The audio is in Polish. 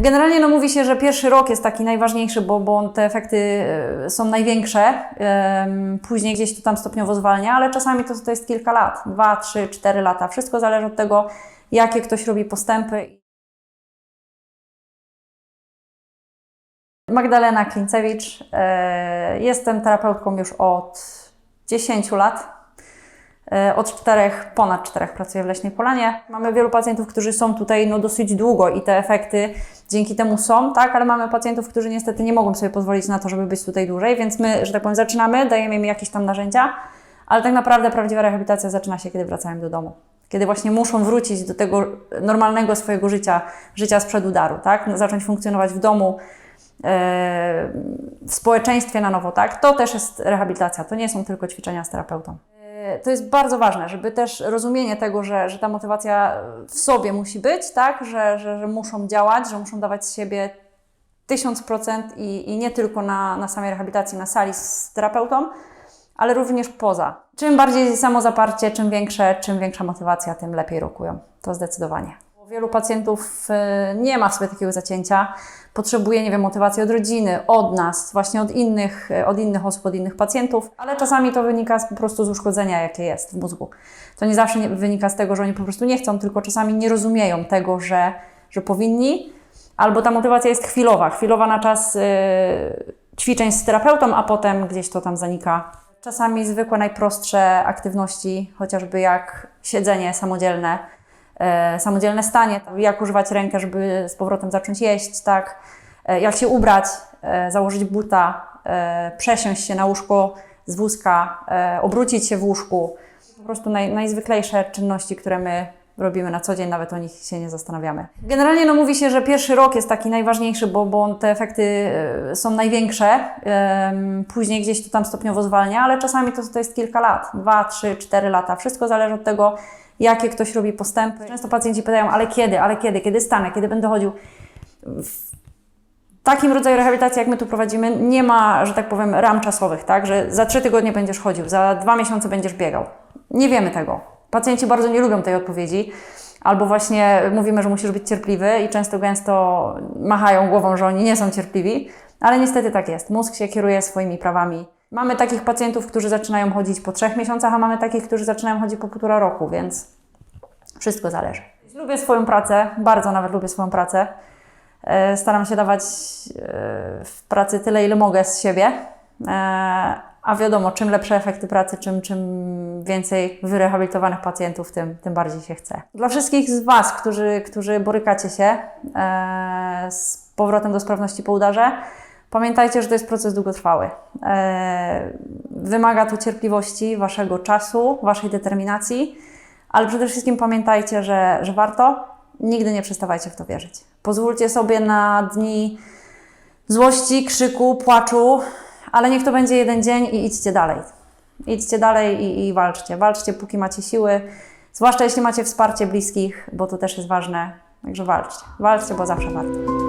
Generalnie no mówi się, że pierwszy rok jest taki najważniejszy, bo, bo te efekty e, są największe. Później gdzieś to tam stopniowo zwalnia, ale czasami to, to jest kilka lat. Dwa, trzy, cztery lata. Wszystko zależy od tego, jakie ktoś robi postępy. Magdalena Klincewicz. E, Jestem terapeutką już od 10 lat. E, Od czterech, ponad czterech pracuję w Leśnej Polanie. Mamy wielu pacjentów, którzy są tutaj no, dosyć długo i te efekty dzięki temu są, tak, ale mamy pacjentów, którzy niestety nie mogą sobie pozwolić na to, żeby być tutaj dłużej, więc my, że tak powiem, zaczynamy, dajemy im jakieś tam narzędzia, ale tak naprawdę prawdziwa rehabilitacja zaczyna się, kiedy wracają do domu. Kiedy właśnie muszą wrócić do tego normalnego swojego życia, życia sprzed udaru, tak? No, Zacząć funkcjonować w domu, e, w społeczeństwie na nowo, tak? To też jest rehabilitacja, to nie są tylko ćwiczenia z terapeutą. To jest bardzo ważne, żeby też rozumienie tego, że, że ta motywacja w sobie musi być, tak? Że, że, że muszą działać, że muszą dawać z siebie tysiąc procent i, i nie tylko na, na samej rehabilitacji, na sali z terapeutą, ale również poza. Czym bardziej samozaparcie, czym większe, czym większa motywacja, tym lepiej rokują. To zdecydowanie. Wielu pacjentów y, nie ma w sobie takiego zacięcia, potrzebuje, nie wiem, motywacji od rodziny, od nas, właśnie od innych, y, od innych osób, od innych pacjentów, ale czasami to wynika z, po prostu z uszkodzenia, jakie jest w mózgu. To nie zawsze nie, wynika z tego, że oni po prostu nie chcą, tylko czasami nie rozumieją tego, że, że powinni, albo ta motywacja jest chwilowa, chwilowa na czas y, ćwiczeń z terapeutą, a potem gdzieś to tam zanika. Czasami zwykłe, najprostsze aktywności, chociażby jak siedzenie samodzielne, e, samodzielne stanie, jak używać rękę, żeby z powrotem zacząć jeść, tak, e, jak się ubrać, e, założyć buta, e, przesiąść się na łóżko z wózka, e, obrócić się w łóżku. Po prostu naj, najzwyklejsze czynności, które my robimy na co dzień, nawet o nich się nie zastanawiamy. Generalnie no, mówi się, że pierwszy rok jest taki najważniejszy, bo, bo te efekty e, są największe. Później gdzieś to tam stopniowo zwalnia, ale czasami to, to jest kilka lat, dwa, trzy, cztery lata. Wszystko zależy od tego, jakie ktoś robi postępy. Często pacjenci pytają, ale kiedy, ale kiedy, kiedy stanę, kiedy będę chodził. W takim rodzaju rehabilitacji, jak my tu prowadzimy, nie ma, że tak powiem, ram czasowych, tak? Że za trzy tygodnie będziesz chodził, za dwa miesiące będziesz biegał. Nie wiemy tego. Pacjenci bardzo nie lubią tej odpowiedzi. Albo właśnie mówimy, że musisz być cierpliwy i często gęsto machają głową, że oni nie są cierpliwi, ale niestety tak jest. Mózg się kieruje swoimi prawami. Mamy takich pacjentów, którzy zaczynają chodzić po trzech miesiącach, a mamy takich, którzy zaczynają chodzić po półtora roku, więc wszystko zależy. Lubię swoją pracę, bardzo nawet lubię swoją pracę. E, Staram się dawać e, w pracy tyle, ile mogę z siebie. E, A wiadomo, czym lepsze efekty pracy, czym, czym więcej wyrehabilitowanych pacjentów, tym, tym bardziej się chce. Dla wszystkich z Was, którzy, którzy borykacie się z powrotem do sprawności po udarze, pamiętajcie, że to jest proces długotrwały. E, Wymaga to cierpliwości, Waszego czasu, Waszej determinacji, ale przede wszystkim pamiętajcie, że, że warto. Nigdy nie przestawajcie w to wierzyć. Pozwólcie sobie na dni złości, krzyku, płaczu, ale niech to będzie jeden dzień i idźcie dalej. Idźcie dalej i, i walczcie. Walczcie, póki macie siły, zwłaszcza jeśli macie wsparcie bliskich, bo to też jest ważne. Także walczcie. Walczcie, bo zawsze warto.